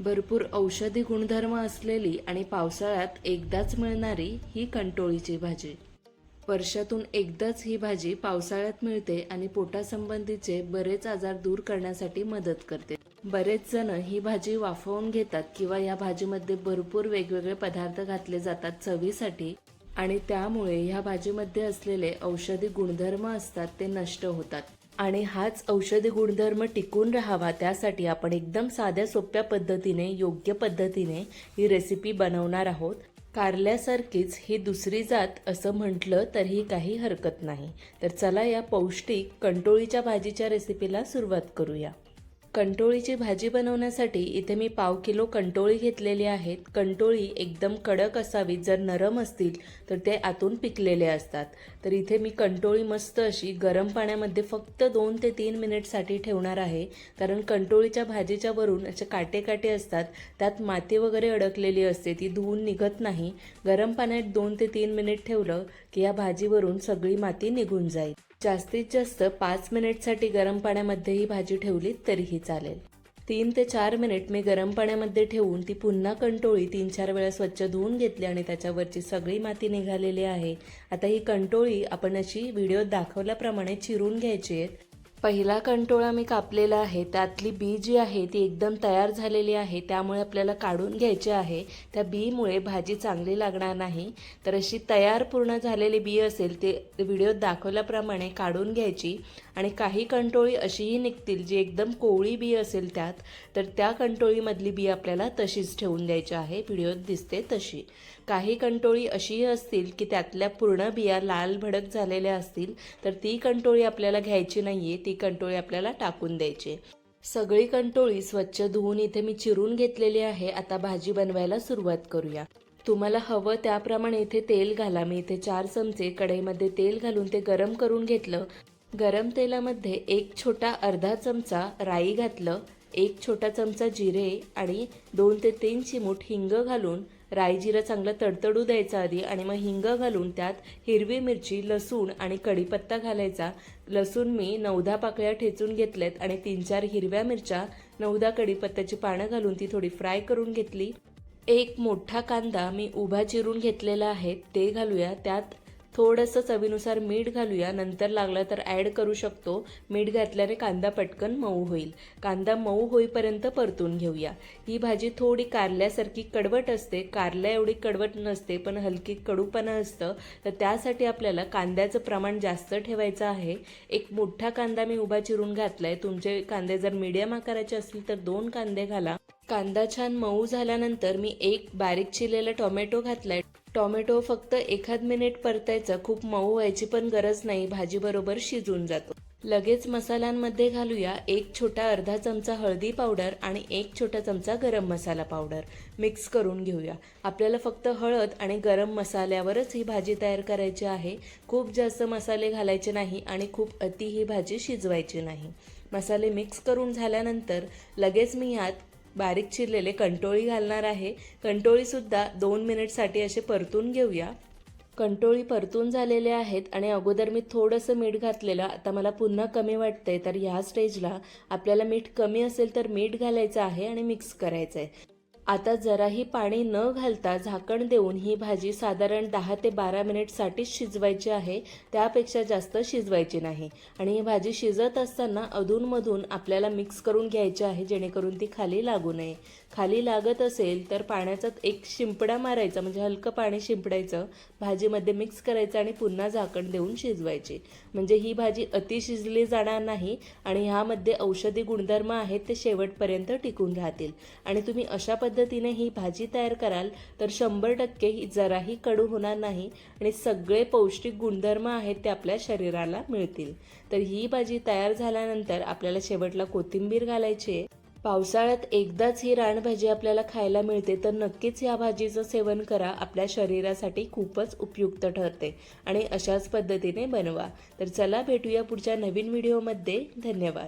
भरपूर औषधी गुणधर्म असलेली आणि पावसाळ्यात एकदाच मिळणारी ही कंटोळीची भाजी. वर्षातून एकदाच ही भाजी पावसाळ्यात मिळते आणि पोटासंबंधीचे बरेच आजार दूर करण्यासाठी मदत करते. बरेच जण ही भाजी वाफवून घेतात किंवा या भाजीमध्ये भरपूर वेगवेगळे पदार्थ घातले जातात चवीसाठी आणि त्यामुळे ह्या भाजीमध्ये असलेले औषधी गुणधर्म असतात ते नष्ट होतात. आणि हाच औषधी गुणधर्म टिकून राहावा त्यासाठी आपण एकदम साध्या सोप्या पद्धतीने योग्य पद्धतीने ही रेसिपी बनवणार आहोत. कारल्यासारखीच ही दुसरी जात असं म्हटलं तरीही काही हरकत नाही. तर चला या पौष्टिक कंटोळीच्या भाजीच्या रेसिपीला सुरुवात करूया. कंटोळीची भाजी बनवण्यासाठी इथे मी पाव किलो कंटोळी घेतलेली आहेत. कंटोळी एकदम कडक असावी जर नरम असतील तर ते आतून पिकलेले असतात. तर इथे मी कंटोळी मस्त अशी गरम पाण्यामध्ये फक्त दोन ते तीन मिनिटसाठी ठेवणार आहे. कारण कंटोळीच्या भाजीच्या वरून असे काटे काटे असतात. त्यात माती वगैरे अडकलेली असते. ती धुवून निघत नाही. गरम पाण्यात दोन ते तीन मिनिट ठेवलं की या भाजीवरून सगळी माती निघून जाईल. जास्तीत जास्त पाच मिनिटसाठी गरम पाण्यामध्ये ही भाजी ठेवली तरीही चालेल. तीन ते चार मिनिट मी गरम पाण्यामध्ये ठेवून ती पुन्हा कंटोळी तीन चार वेळा स्वच्छ धुवून घेतली आणि त्याच्यावरची सगळी माती निघालेली आहे. आता ही कंटोळी आपण अशी व्हिडिओ दाखवल्याप्रमाणे चिरून घ्यायची आहे. पहिला कंटोळा मी कापलेला आहे. त्यातली बी जी आहे ती एकदम तयार झालेली आहे. त्यामुळे आपल्याला काढून घ्यायची आहे. त्या बीमुळे भाजी चांगली लागणार नाही. तर अशी तयार पूर्ण झालेली बी असेल ते व्हिडिओत दाखवल्याप्रमाणे काढून घ्यायची. आणि काही कंटोळी अशीही निघतील जी एकदम कोवळी बी असेल त्यात. तर त्या कंटोळीमधली बी आपल्याला तशीच ठेवून द्यायची आहे. व्हिडिओत दिसते तशी. काही कंटोळी अशीही असतील की त्यातल्या पूर्ण बिया लाल भडक झालेल्या असतील. तर ती कंटोळी आपल्याला घ्यायची नाही आहे ती कंटोळी आपल्याला टाकून द्यायची. सगळी कंटोळी स्वच्छ धुवून इथे मी चिरून घेतलेली आहे. आता भाजी बनवायला सुरुवात करूया. तुम्हाला हवं त्याप्रमाणे इथे तेल घाला. मी इथे चार चमचे कढईमध्ये तेल घालून ते गरम करून घेतलं. गरम तेलामध्ये एक छोटा अर्धा चमचा राई घातलं. एक छोटा चमचा जिरे आणि दोन ते तीन चिमूट हिंग घालून राई जिरं चांगलं तडतडू द्यायचं आधी आणि मग हिंग घालून त्यात हिरवी मिरची लसूण आणि कढीपत्ता घालायचा. लसूण मी नवधा पाकळ्या ठेचून घेतल्यात आणि तीन चार हिरव्या मिरच्या नवधा कढीपत्त्याची पानं घालून ती थोडी फ्राय करून घेतली. एक मोठा कांदा मी उभा चिरून घेतलेला आहे ते घालूया. त्यात थोडंसं चवीनुसार मीठ घालूया. नंतर लागलं तर ॲड करू शकतो. मीठ घातल्याने कांदा पटकन मऊ होईल. कांदा मऊ होईपर्यंत परतून घेऊया. ही भाजी थोडी कारल्यासारखी कडवट असते. कारल्या एवढी कडवट नसते पण हलकी कडूपणा असतं. तर त्यासाठी आपल्याला कांद्याचं प्रमाण जास्त ठेवायचं आहे. एक मोठा कांदा मी उभा चिरून घातलाय. तुमचे कांदे जर मीडियम आकाराचे असतील तर दोन कांदे घाला. कांदा छान मऊ झाल्यानंतर मी एक बारीक चिरलेला टोमॅटो घातलाय. टोमॅटो फक्त एखाद मिनिट परतायचं. खूप मऊ व्हायची पण गरज नाही. भाजीबरोबर शिजून जातो. लगेच मसाल्यांमध्ये घालूया एक छोटा अर्धा चमचा हळदी पावडर आणि एक छोटा चमचा गरम मसाला पावडर. मिक्स करून घेऊया. आपल्याला फक्त हळद आणि गरम मसाल्यावरच ही भाजी तयार करायची आहे. खूप जास्त मसाले घालायचे नाही आणि खूप अति ही भाजी शिजवायची नाही. मसाले मिक्स करून झाल्यानंतर लगेच मी ह्यात बारीक चिरलेले कंटोळी घालणार आहे. कंटोळीसुद्धा दोन मिनिटसाठी असे परतून घेऊया. कंटोळी परतून झालेले आहेत आणि अगोदर मी थोडंसं मीठ घातलेलं आता मला पुन्हा कमी वाटतंय तर ह्या स्टेजला आपल्याला मीठ कमी असेल तर मीठ घालायचं आहे आणि मिक्स करायचं आहे आता जराही पाणी न घालता झाकण देऊन ही भाजी साधारण दहा ते बारा मिनिटसाठीच शिजवायची आहे. त्यापेक्षा जास्त शिजवायची नाही. आणि ही भाजी शिजत असताना अधूनमधून आपल्याला मिक्स करून घ्यायची आहे जेणेकरून ती खाली लागू नये. खाली लागत असेल तर पाण्याचा एक शिंपडा मारायचा म्हणजे हलकं पाणी शिंपडायचं भाजीमध्ये मिक्स करायचं आणि पुन्हा झाकण देऊन शिजवायची. म्हणजे ही भाजी अति शिजली जाणार नाही आणि ह्यामध्ये औषधी गुणधर्म आहेत ते शेवटपर्यंत टिकून राहतील. आणि तुम्ही अशा पद्धतीने ही भाजी तयार कराल तर शंभर टक्के ही जराही कडू होणार नाही आणि सगळे पौष्टिक गुणधर्म आहेत ते आपल्या शरीराला मिळतील. तर ही भाजी तयार झाल्यानंतर आपल्याला शेवटला कोथिंबीर घालायची आहे. पावसाळ्यात एकदाच ही रानभाजी आपल्याला खायला मिळते तर नक्कीच या भाजीचं सेवन करा. आपल्या शरीरासाठी खूपच उपयुक्त ठरते आणि अशाच पद्धतीने बनवा. तर चला भेटूया पुढच्या नवीन व्हिडिओमध्ये. धन्यवाद.